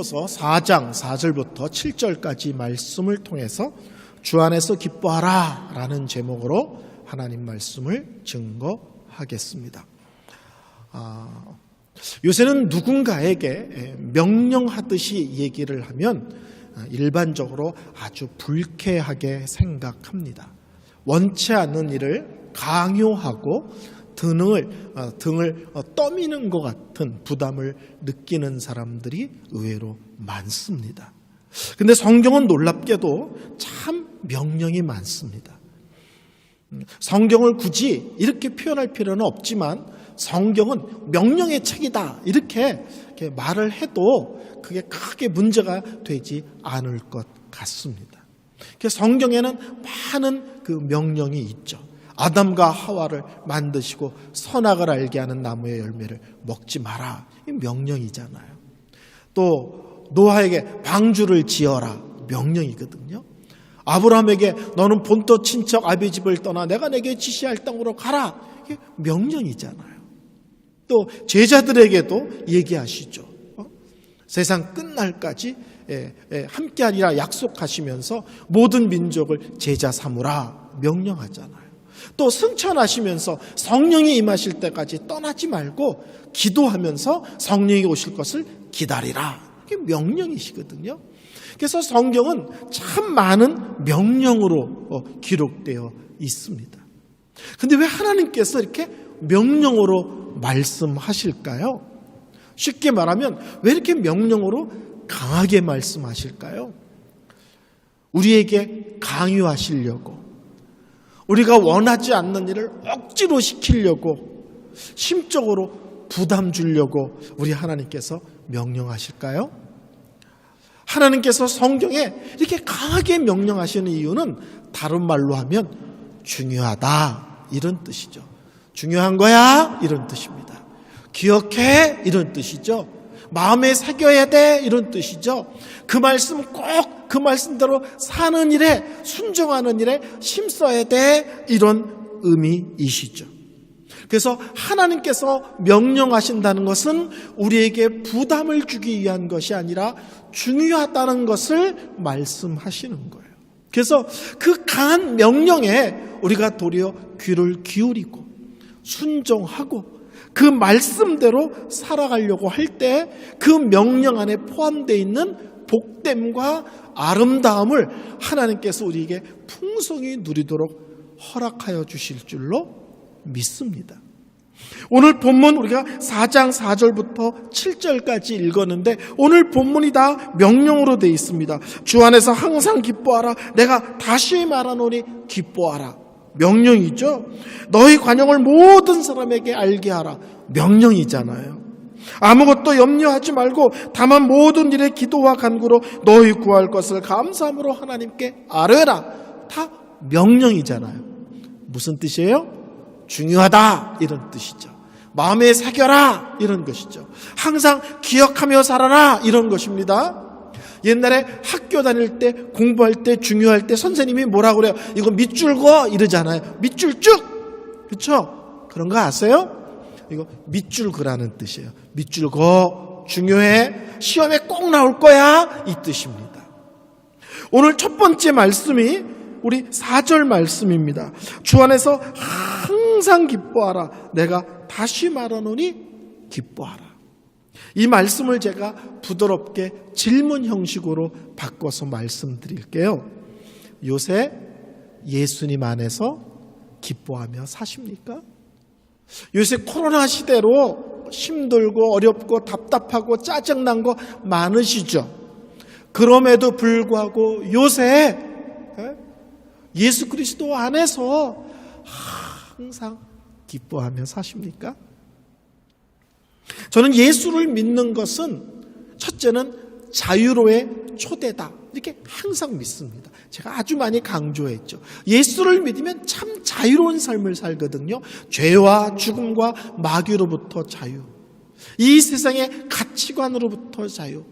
빌립보서 4장 4절부터 7절까지 말씀을 통해서 주 안에서 기뻐하라 라는 제목으로 하나님 말씀을 증거하겠습니다. 아, 요새는 누군가에게 명령하듯이 얘기를 하면 일반적으로 아주 불쾌하게 생각합니다. 원치 않는 일을 강요하고 등을, 어, 등을 어, 떠미는 것 같은 부담을 느끼는 사람들이 의외로 많습니다. 근데 성경은 놀랍게도 참 명령이 많습니다. 음, 성경을 굳이 이렇게 표현할 필요는 없지만 성경은 명령의 책이다. 이렇게, 말을 해도 그게 크게 문제가 되지 않을 것 같습니다. 성경에는 많은 그 명령이 있죠. 아담과 하와를 만드시고 선악을 알게 하는 나무의 열매를 먹지 마라. 이 명령이잖아요. 또 노아에게 방주를 지어라. 명령이거든요. 아브라함에게 너는 본토 친척 아비 집을 떠나 내가 내게 지시할 땅으로 가라. 이게 명령이잖아요. 또 제자들에게도 얘기하시죠. 어? 세상 끝날까지 예, 예, 함께하리라 약속하시면서 모든 민족을 제자 삼으라 명령하잖아요. 또 승천하시면서 성령이 임하실 때까지 떠나지 말고 기도하면서 성령이 오실 것을 기다리라. 이게 명령이시거든요. 그래서 성경은 참 많은 명령으로 어, 기록되어 있습니다. 근데 왜 하나님께서 이렇게 명령으로 말씀하실까요? 쉽게 말하면 왜 이렇게 명령으로 강하게 말씀하실까요? 우리에게 강요하시려고 우리가 원하지 않는 일을 억지로 시키려고 심적으로 부담 주려고 우리 하나님께서 명령하실까요? 하나님께서 성경에 이렇게 강하게 명령하시는 이유는 다른 말로 하면 중요하다 이런 뜻이죠. 중요한 거야 이런 뜻입니다. 기억해 이런 뜻이죠. 마음에 새겨야 돼 이런 뜻이죠. 그 말씀 꼭 그 말씀대로 사는 일에 순종하는 일에 힘써야 돼 이런 의미이시죠. 그래서 하나님께서 명령하신다는 것은 우리에게 부담을 주기 위한 것이 아니라 중요하다는 것을 말씀하시는 거예요. 그래서 그 강한 명령에 우리가 도리어 귀를 기울이고 순종하고 그 말씀대로 살아가려고 할 때 그 명령 안에 포함되어 있는 복됨과 아름다움을 하나님께서 우리에게 풍성히 누리도록 허락하여 주실 줄로 믿습니다. 오늘 본문 우리가 4장 4절부터 7절까지 읽었는데 오늘 본문이 다 명령으로 되어 있습니다. 주 안에서 항상 기뻐하라. 내가 다시 말하노니 기뻐하라. 명령이죠. 너희 관용을 모든 사람에게 알게 하라. 명령이잖아요. 아무것도 염려하지 말고 다만 모든 일에 기도와 간구로 너희 구할 것을 감사함으로 하나님께 아뢰라. 다 명령이잖아요. 무슨 뜻이에요? 중요하다 이런 뜻이죠. 마음에 새겨라 이런 것이죠. 항상 기억하며 살아라 이런 것입니다. 옛날에 학교 다닐 때 공부할 때 중요할 때 선생님이 뭐라 그래요? 이거 밑줄 거 이러잖아요. 밑줄 쭉 그렇죠? 그런 거 아세요? 이거 밑줄 그라는 뜻이에요. 밑줄 거 중요해 시험에 꼭 나올 거야 이 뜻입니다. 오늘 첫 번째 말씀이 우리 4절 말씀입니다. 주 안에서 항상 기뻐하라. 내가 다시 말하노니 기뻐하라. 이 말씀을 제가 부드럽게 질문 형식으로 바꿔서 말씀드릴게요. 요새 예수님 안에서 기뻐하며 사십니까? 요새 코로나 시대로 힘들고 어렵고 답답하고 짜증난 거 많으시죠? 그럼에도 불구하고 요새 예수 그리스도 안에서 항상 기뻐하며 사십니까? 저는 예수를 믿는 것은 첫째는 자유로의 초대다. 이렇게 항상 믿습니다. 제가 아주 많이 강조했죠. 예수를 믿으면 참 자유로운 삶을 살거든요. 죄와 죽음과 마귀로부터 자유. 이 세상의 가치관으로부터 자유.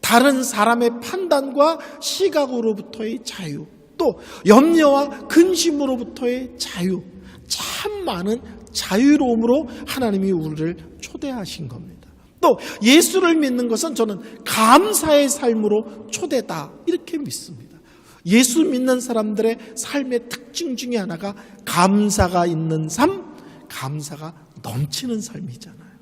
다른 사람의 판단과 시각으로부터의 자유. 또 염려와 근심으로부터의 자유. 참 많은 자유로움으로 하나님이 우리를 초대하신 겁니다. 또 예수를 믿는 것은 저는 감사의 삶으로 초대다. 이렇게 믿습니다. 예수 믿는 사람들의 삶의 특징 중에 하나가 감사가 있는 삶, 감사가 넘치는 삶이잖아요.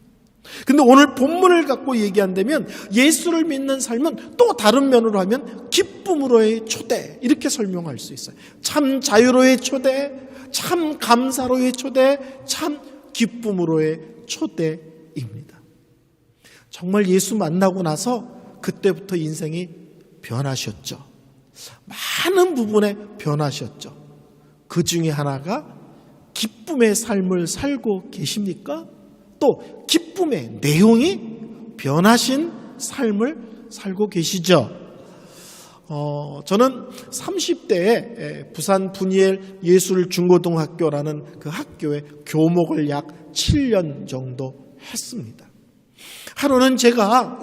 근데 오늘 본문을 갖고 얘기한다면 예수를 믿는 삶은 또 다른 면으로 하면 기쁨으로의 초대 이렇게 설명할 수 있어요. 참 자유로의 초대, 참 감사로의 초대, 참 기쁨으로의 초대 입니다. 정말 예수 만나고 나서 그때부터 인생이 변하셨죠. 많은 부분에 변하셨죠. 그 중에 하나가 기쁨의 삶을 살고 계십니까? 또 기쁨의 내용이 변하신 삶을 살고 계시죠. 어, 저는 30대에 부산 분이엘 예술 중고등학교라는 그 학교에 교목을 약 7년 정도 했습니다. 하루는 제가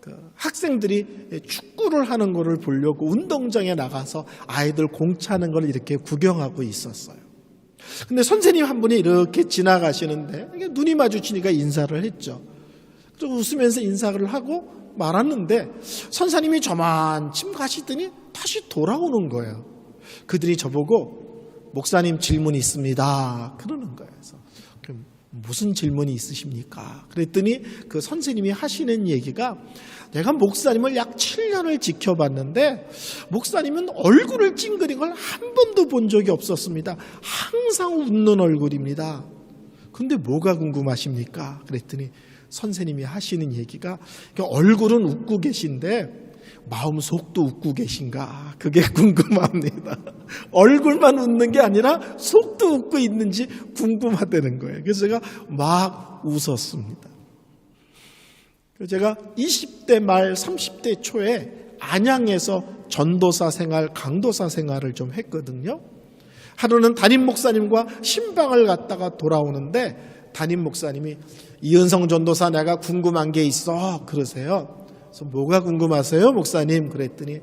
그 학생들이 축구를 하는 것을 보려고 운동장에 나가서 아이들 공 차는 걸 이렇게 구경하고 있었어요. 근데 선생님 한 분이 이렇게 지나가시는데 눈이 마주치니까 인사를 했죠. 그래서 웃으면서 인사를 하고 말았는데 선사님이 저만침 가시더니 다시 돌아오는 거예요. 그들이 저보고 목사님 질문 있습니다. 그러는 거예요. 무슨 질문이 있으십니까? 그랬더니 그 선생님이 하시는 얘기가 내가 목사님을 약 7년을 지켜봤는데 목사님은 얼굴을 찡그린 걸 한 번도 본 적이 없었습니다. 항상 웃는 얼굴입니다. 근데 뭐가 궁금하십니까? 그랬더니 선생님이 하시는 얘기가 얼굴은 웃고 계신데 마음 속도 웃고 계신가? 그게 궁금합니다. 얼굴만 웃는 게 아니라 속도 웃고 있는지 궁금하다는 거예요. 그래서 제가 막 웃었습니다. 제가 20대 말 30대 초에 안양에서 전도사 생활, 강도사 생활을 좀 했거든요. 하루는 담임 목사님과 신방을 갔다가 돌아오는데 담임 목사님이 이은성 전도사 내가 궁금한 게 있어 그러세요. 그래서 뭐가 궁금하세요, 목사님? 그랬더니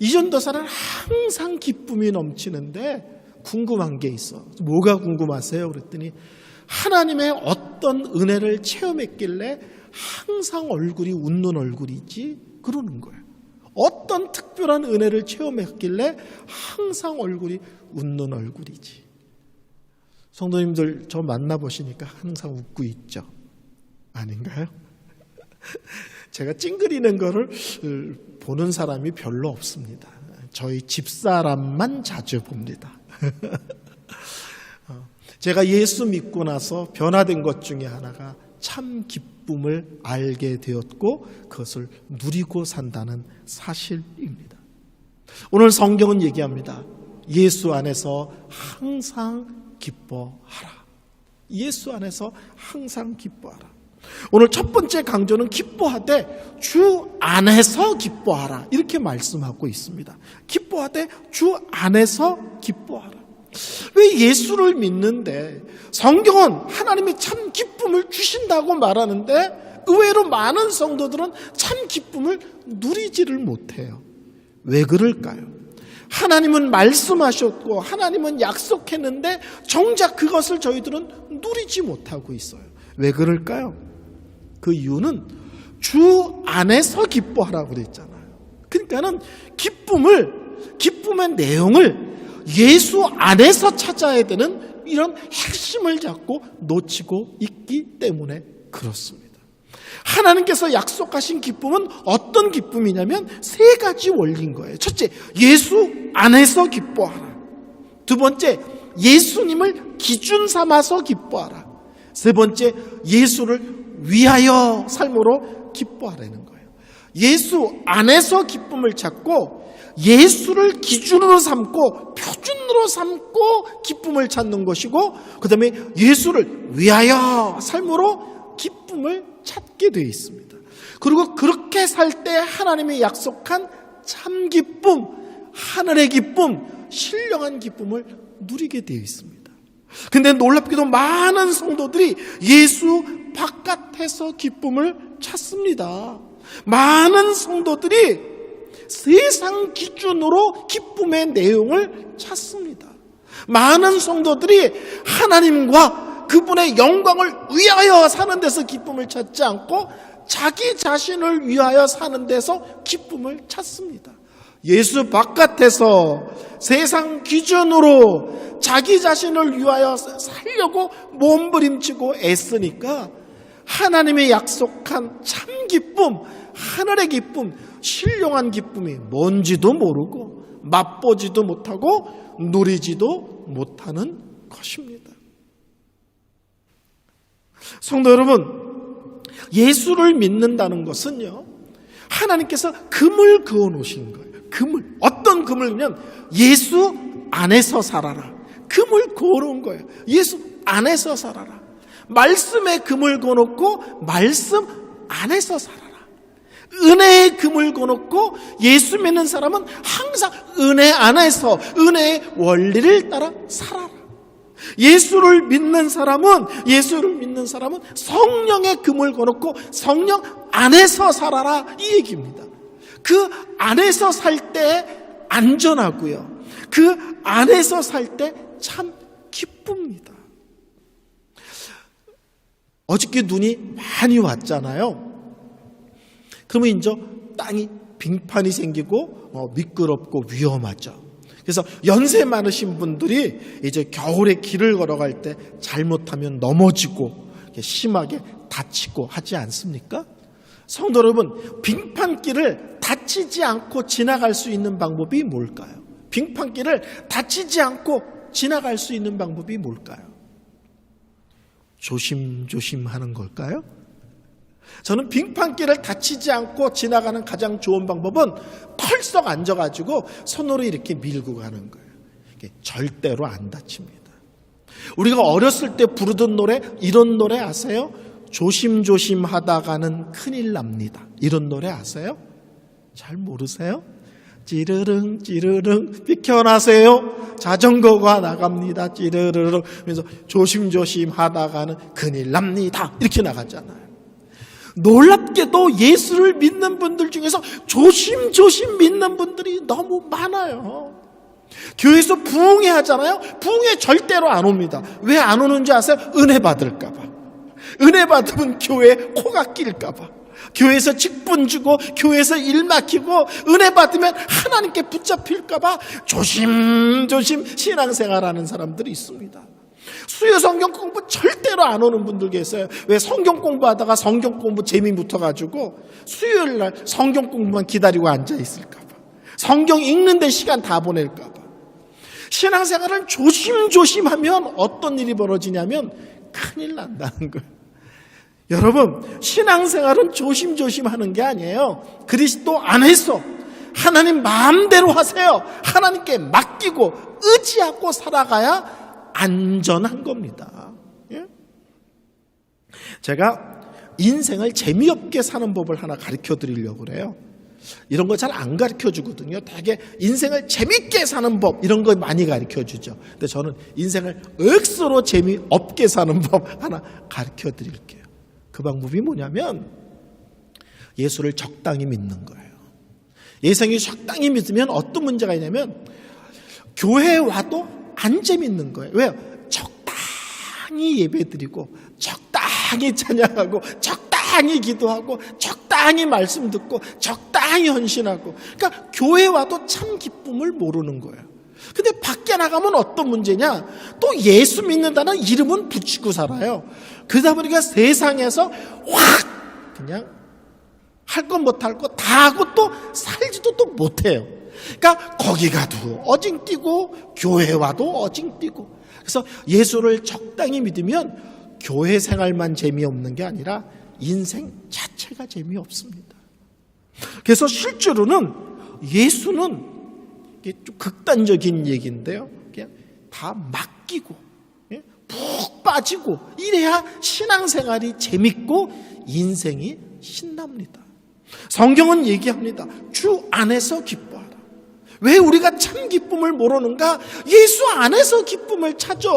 이 전도사는 항상 기쁨이 넘치는데 궁금한 게 있어. 뭐가 궁금하세요? 그랬더니 하나님의 어떤 은혜를 체험했길래 항상 얼굴이 웃는 얼굴이지 그러는 거예요. 어떤 특별한 은혜를 체험했길래 항상 얼굴이 웃는 얼굴이지. 성도님들 저 만나보시니까 항상 웃고 있죠. 아닌가요? 제가 찡그리는 거를 보는 사람이 별로 없습니다. 저희 집사람만 자주 봅니다. 제가 예수 믿고 나서 변화된 것 중에 하나가 참 기쁨을 알게 되었고 그것을 누리고 산다는 사실입니다. 오늘 성경은 얘기합니다. 예수 안에서 항상 기뻐하라. 예수 안에서 항상 기뻐하라. 오늘 첫 번째 강조는 기뻐하되 주 안에서 기뻐하라. 이렇게 말씀하고 있습니다. 기뻐하되 주 안에서 기뻐하라. 왜 예수를 믿는데 성경은 하나님이 참 기쁨을 주신다고 말하는데 의외로 많은 성도들은 참 기쁨을 누리지를 못해요. 왜 그럴까요? 하나님은 말씀하셨고 하나님은 약속했는데 정작 그것을 저희들은 누리지 못하고 있어요. 왜 그럴까요? 그 이유는 주 안에서 기뻐하라고 그랬잖아요. 그러니까는 기쁨을 기쁨의 내용을 예수 안에서 찾아야 되는 이런 핵심을 잡고 놓치고 있기 때문에 그렇습니다. 하나님께서 약속하신 기쁨은 어떤 기쁨이냐면 세 가지 원리인 거예요. 첫째, 예수 안에서 기뻐하라. 두 번째, 예수님을 기준 삼아서 기뻐하라. 세 번째, 예수를 위하여 삶으로 기뻐하라는 거예요. 예수 안에서 기쁨을 찾고 예수를 기준으로 삼고 표준으로 삼고 기쁨을 찾는 것이고 그 다음에 예수를 위하여 삶으로 기쁨을 찾게 되어 있습니다. 그리고 그렇게 살 때 하나님이 약속한 참 기쁨, 하늘의 기쁨, 신령한 기쁨을 누리게 되어 있습니다. 근데 놀랍게도 많은 성도들이 예수 바깥에서 기쁨을 찾습니다. 많은 성도들이 세상 기준으로 기쁨의 내용을 찾습니다. 많은 성도들이 하나님과 그분의 영광을 위하여 사는 데서 기쁨을 찾지 않고 자기 자신을 위하여 사는 데서 기쁨을 찾습니다. 예수 바깥에서 세상 기준으로 자기 자신을 위하여 살려고 몸부림치고 애쓰니까 하나님의 약속한 참 기쁨, 하늘의 기쁨, 신령한 기쁨이 뭔지도 모르고 맛보지도 못하고 누리지도 못하는 것입니다. 성도 여러분, 예수를 믿는다는 것은요, 하나님께서 금을 그어 놓으신 거예요. 금을. 어떤 금을면 예수 안에서 살아라. 금을 놓은 거예요. 예수 안에서 살아라. 말씀에 금을 그어 놓고 말씀 안에서 살아라. 은혜의 금을 거놓고 예수 믿는 사람은 항상 은혜 안에서 은혜의 원리를 따라 살아라. 예수를 믿는 사람은 예수를 믿는 사람은 성령의 금을 거놓고 성령 안에서 살아라 이 얘기입니다. 그 안에서 살 때 안전하고요. 그 안에서 살 때 참 기쁩니다. 어저께 눈이 많이 왔잖아요. 그러면 이제 땅이 빙판이 생기고 어, 미끄럽고 위험하죠. 그래서 연세 많으신 분들이 이제 겨울에 길을 걸어갈 때 잘못하면 넘어지고 심하게 다치고 하지 않습니까? 성도 여러분, 빙판길을 다치지 않고 지나갈 수 있는 방법이 뭘까요? 빙판길을 다치지 않고 지나갈 수 있는 방법이 뭘까요? 조심조심 하는 걸까요? 저는 빙판길을 다치지 않고 지나가는 가장 좋은 방법은 털썩 앉아가지고 손으로 이렇게 밀고 가는 거예요. 절대로 안 다칩니다. 우리가 어렸을 때 부르던 노래, 이런 노래 아세요? 조심조심 하다가는 큰일 납니다. 이런 노래 아세요? 잘 모르세요? 찌르릉 찌르릉 비켜나세요. 자전거가 나갑니다. 찌르르릉 그래서 조심조심 하다가는 큰일 납니다. 이렇게 나갔잖아요. 놀랍게도 예수를 믿는 분들 중에서 조심조심 믿는 분들이 너무 많아요. 교회에서 부흥회 하잖아요. 부흥회 절대로 안 옵니다. 왜 안 오는지 아세요? 은혜 받을까봐. 은혜 받으면 교회 코가 낄까봐. 교회에서 직분 주고 교회에서 일 맡기고 은혜 받으면 하나님께 붙잡힐까봐 조심조심 신앙생활 하는 사람들이 있습니다. 수요 성경 공부 절대로 안 오는 분들 계세요. 왜 성경 공부하다가 성경 공부 재미 붙어가지고 수요일 날 성경 공부만 기다리고 앉아 있을까봐. 성경 읽는데 시간 다 보낼까봐. 신앙생활을 조심조심하면 어떤 일이 벌어지냐면 큰일 난다는 거예요. 여러분, 신앙생활은 조심조심 하는 게 아니에요. 그리스도 안에서 하나님 마음대로 하세요. 하나님께 맡기고 의지하고 살아가야 안전한 겁니다. 예? 제가 인생을 재미없게 사는 법을 하나 가르쳐 드리려고 그래요. 이런 거 잘 안 가르쳐 주거든요. 되게 인생을 재밌게 사는 법 이런 거 많이 가르쳐 주죠. 근데 저는 인생을 억수로 재미없게 사는 법 하나 가르쳐 드릴게요. 그 방법이 뭐냐면 예수를 적당히 믿는 거예요. 예성이 적당히 믿으면 어떤 문제가 있냐면 교회에 와도 안 재밌는 거예요. 왜요? 적당히 예배드리고 적당히 찬양하고 적당히 기도하고 적당히 말씀 듣고 적당히 헌신하고 그러니까 교회 와도 참 기쁨을 모르는 거예요. 근데 밖에 나가면 어떤 문제냐? 또 예수 믿는다는 이름은 붙이고 살아요. 그러다 보니까 세상에서 확 그냥 할 건 못할 거 다 하고 또 살지도 또 못해요. 그러니까 거기 가도 어징 뛰고 교회 와도 어징 뛰고 그래서 예수를 적당히 믿으면 교회 생활만 재미없는 게 아니라 인생 자체가 재미없습니다. 그래서 실제로는 예수는 좀 극단적인 얘기인데요. 그냥 다 맡기고 예? 푹 빠지고 이래야 신앙생활이 재밌고 인생이 신납니다. 성경은 얘기합니다. 주 안에서 기뻐하라. 왜 우리가 참 기쁨을 모르는가? 예수 안에서 기쁨을 찾아.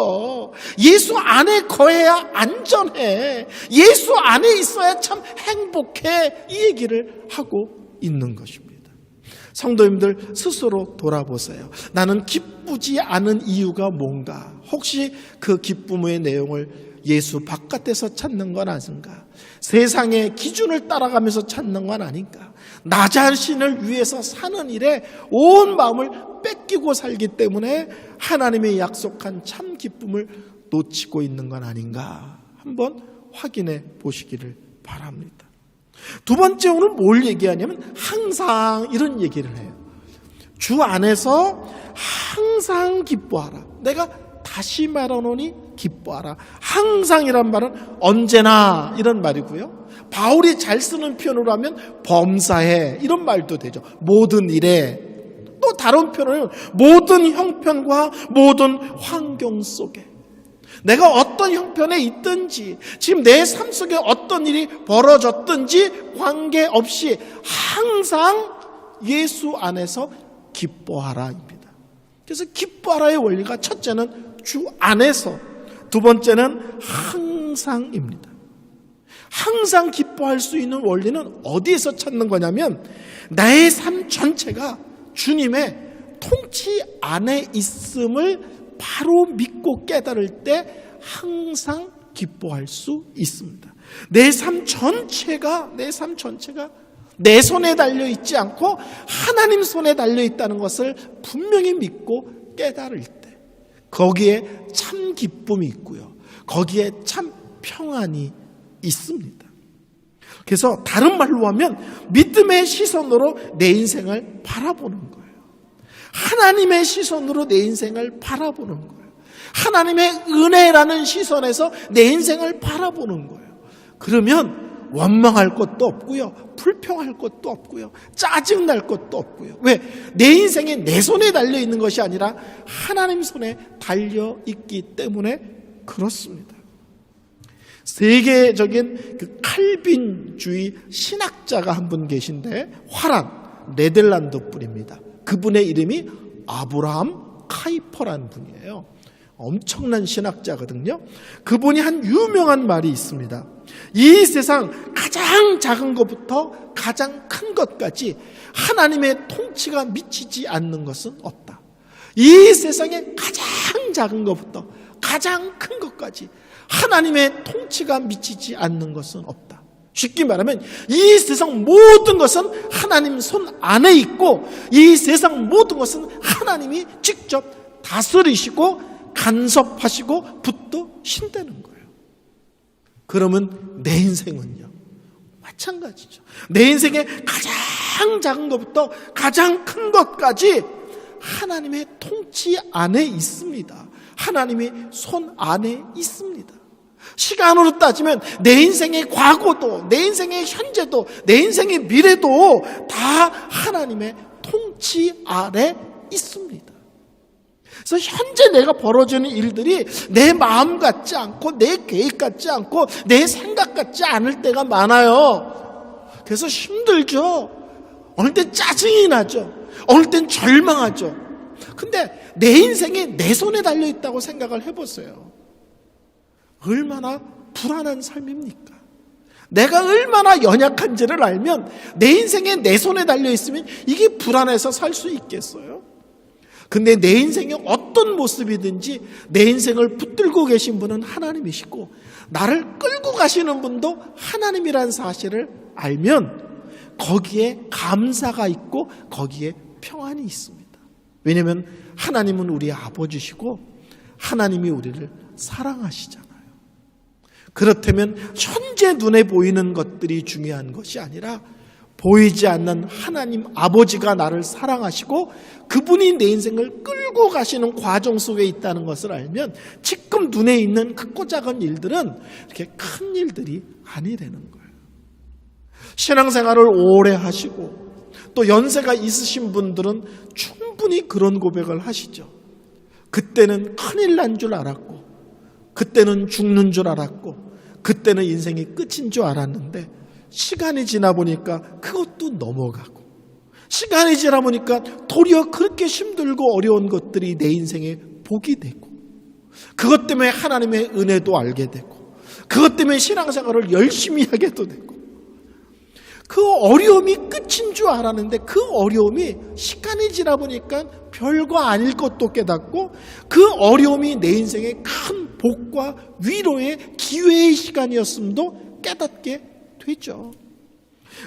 예수 안에 거해야 안전해. 예수 안에 있어야 참 행복해. 이 얘기를 하고 있는 것입니다. 성도님들 스스로 돌아보세요. 나는 기쁘지 않은 이유가 뭔가? 혹시 그 기쁨의 내용을 예수 바깥에서 찾는 건 아닌가? 세상의 기준을 따라가면서 찾는 건 아닌가? 나 자신을 위해서 사는 일에 온 마음을 뺏기고 살기 때문에 하나님의 약속한 참 기쁨을 놓치고 있는 건 아닌가? 한번 확인해 보시기를 바랍니다. 두 번째 오늘 뭘 얘기하냐면 항상 이런 얘기를 해요. 주 안에서 항상 기뻐하라. 내가 다시 말하노니 기뻐하라. 항상이란 말은 언제나 이런 말이고요. 바울이 잘 쓰는 표현으로 하면 범사에 이런 말도 되죠. 모든 일에 또 다른 표현은 모든 형편과 모든 환경 속에 내가 어떤 형편에 있든지 지금 내 삶 속에 어떤 일이 벌어졌든지 관계없이 항상 예수 안에서 기뻐하라입니다. 그래서 기뻐하라의 원리가 첫째는 주 안에서 두 번째는 항상입니다. 항상 기뻐할 수 있는 원리는 어디에서 찾는 거냐면 나의 삶 전체가 주님의 통치 안에 있음을 바로 믿고 깨달을 때 항상 기뻐할 수 있습니다. 내 삶 전체가 내 삶 전체가 내 손에 달려 있지 않고 하나님 손에 달려 있다는 것을 분명히 믿고 깨달을 때 거기에 참 기쁨이 있고요. 거기에 참 평안이 있습니다. 그래서 다른 말로 하면 믿음의 시선으로 내 인생을 바라보는 거예요. 하나님의 시선으로 내 인생을 바라보는 거예요. 하나님의 은혜라는 시선에서 내 인생을 바라보는 거예요. 그러면 원망할 것도 없고요. 불평할 것도 없고요. 짜증날 것도 없고요. 왜? 내 인생에 내 손에 달려 있는 것이 아니라 하나님 손에 달려 있기 때문에 그렇습니다. 세계적인 그 칼빈주의 신학자가 한 분 계신데 화란 네덜란드 분입니다. 그분의 이름이 아브라함 카이퍼라는 분이에요. 엄청난 신학자거든요. 그분이 한 유명한 말이 있습니다. 이 세상 가장 작은 것부터 가장 큰 것까지 하나님의 통치가 미치지 않는 것은 없다. 이 세상에 가장 작은 것부터 가장 큰 것까지 하나님의 통치가 미치지 않는 것은 없다. 쉽게 말하면 이 세상 모든 것은 하나님 손 안에 있고 이 세상 모든 것은 하나님이 직접 다스리시고 간섭하시고 붙드신다는 거예요. 그러면 내 인생은요. 마찬가지죠. 내 인생의 가장 작은 것부터 가장 큰 것까지 하나님의 통치 안에 있습니다. 하나님의 손 안에 있습니다. 시간으로 따지면 내 인생의 과거도, 내 인생의 현재도, 내 인생의 미래도 다 하나님의 통치 아래 있습니다. 그래서 현재 내가 벌어지는 일들이 내 마음 같지 않고 내 계획 같지 않고 내 생각 같지 않을 때가 많아요. 그래서 힘들죠. 어느 땐 짜증이 나죠. 어느 땐 절망하죠. 근데 내 인생이 내 손에 달려 있다고 생각을 해보세요. 얼마나 불안한 삶입니까? 내가 얼마나 연약한지를 알면 내 인생에 내 손에 달려 있으면 이게 불안해서 살 수 있겠어요? 근데 내 인생이 어떤 모습이든지 내 인생을 붙들고 계신 분은 하나님이시고 나를 끌고 가시는 분도 하나님이라는 사실을 알면 거기에 감사가 있고 거기에 평안이 있습니다. 왜냐하면 하나님은 우리 아버지시고 하나님이 우리를 사랑하시잖아요. 그렇다면 현재 눈에 보이는 것들이 중요한 것이 아니라 보이지 않는 하나님 아버지가 나를 사랑하시고 그분이 내 인생을 끌고 가시는 과정 속에 있다는 것을 알면 지금 눈에 있는 크고 작은 일들은 이렇게 큰 일들이 아니 되는 거예요. 신앙생활을 오래 하시고 또 연세가 있으신 분들은 충분히 그런 고백을 하시죠. 그때는 큰일 난 줄 알았고, 그때는 죽는 줄 알았고, 그때는 인생이 끝인 줄 알았는데, 시간이 지나 보니까 그것도 넘어가고, 시간이 지나 보니까 도리어 그렇게 힘들고 어려운 것들이 내 인생에 복이 되고, 그것 때문에 하나님의 은혜도 알게 되고, 그것 때문에 신앙생활을 열심히 하게도 되고, 그 어려움이 끝인 줄 알았는데 그 어려움이 시간이 지나 보니까 별거 아닐 것도 깨닫고 그 어려움이 내 인생의 큰 복과 위로의 기회의 시간이었음도 깨닫게 되죠.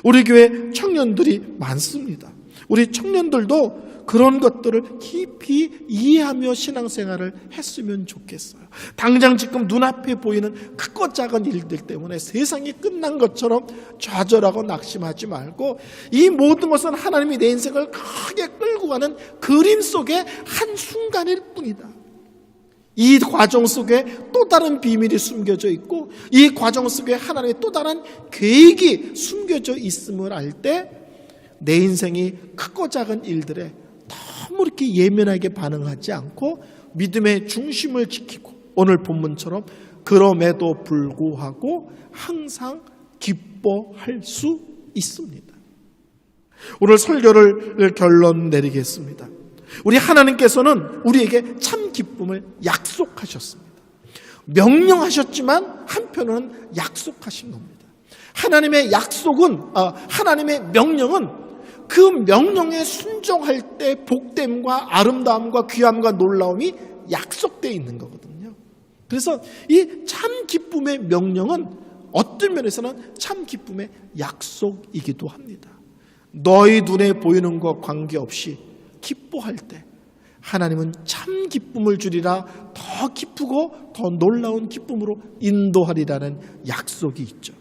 우리 교회 청년들이 많습니다. 우리 청년들도 그런 것들을 깊이 이해하며 신앙생활을 했으면 좋겠어요. 당장 지금 눈앞에 보이는 크고 작은 일들 때문에 세상이 끝난 것처럼 좌절하고 낙심하지 말고 이 모든 것은 하나님이 내 인생을 크게 끌고 가는 그림 속의 한 순간일 뿐이다. 이 과정 속에 또 다른 비밀이 숨겨져 있고 이 과정 속에 하나님의 또 다른 계획이 숨겨져 있음을 알 때 내 인생이 크고 작은 일들에 너무 이렇게 예민하게 반응하지 않고 믿음의 중심을 지키고 오늘 본문처럼 그럼에도 불구하고 항상 기뻐할 수 있습니다. 오늘 설교를 결론 내리겠습니다. 우리 하나님께서는 우리에게 참 기쁨을 약속하셨습니다. 명령하셨지만 한편으로는 약속하신 겁니다. 하나님의 약속은 아, 하나님의 명령은 그 명령에 순종할 때 복됨과 아름다움과 귀함과 놀라움이 약속되어 있는 거거든요. 그래서 이 참 기쁨의 명령은 어떤 면에서는 참 기쁨의 약속이기도 합니다. 너희 눈에 보이는 것 관계없이 기뻐할 때 하나님은 참 기쁨을 주리라 더 기쁘고 더 놀라운 기쁨으로 인도하리라는 약속이 있죠.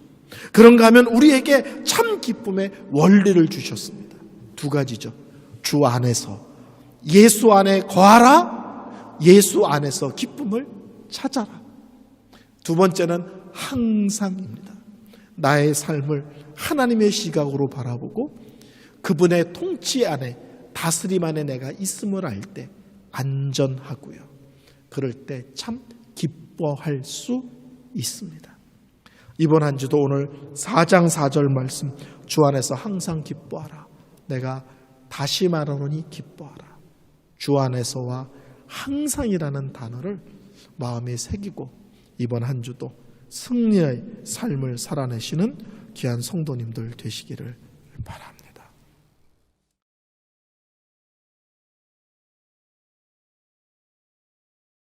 그런가 하면 우리에게 참 기쁨의 원리를 주셨습니다. 두 가지죠. 주 안에서 예수 안에 거하라. 예수 안에서 기쁨을 찾아라. 두 번째는 항상입니다. 나의 삶을 하나님의 시각으로 바라보고 그분의 통치 안에 다스림 안에 내가 있음을 알 때 안전하고요. 그럴 때 참 기뻐할 수 있습니다. 이번 한 주도 오늘 4장 4절 말씀 주 안에서 항상 기뻐하라. 내가 다시 말하노니 기뻐하라. 주 안에서와 항상이라는 단어를 마음에 새기고 이번 한 주도 승리의 삶을 살아내시는 귀한 성도님들 되시기를 바랍니다.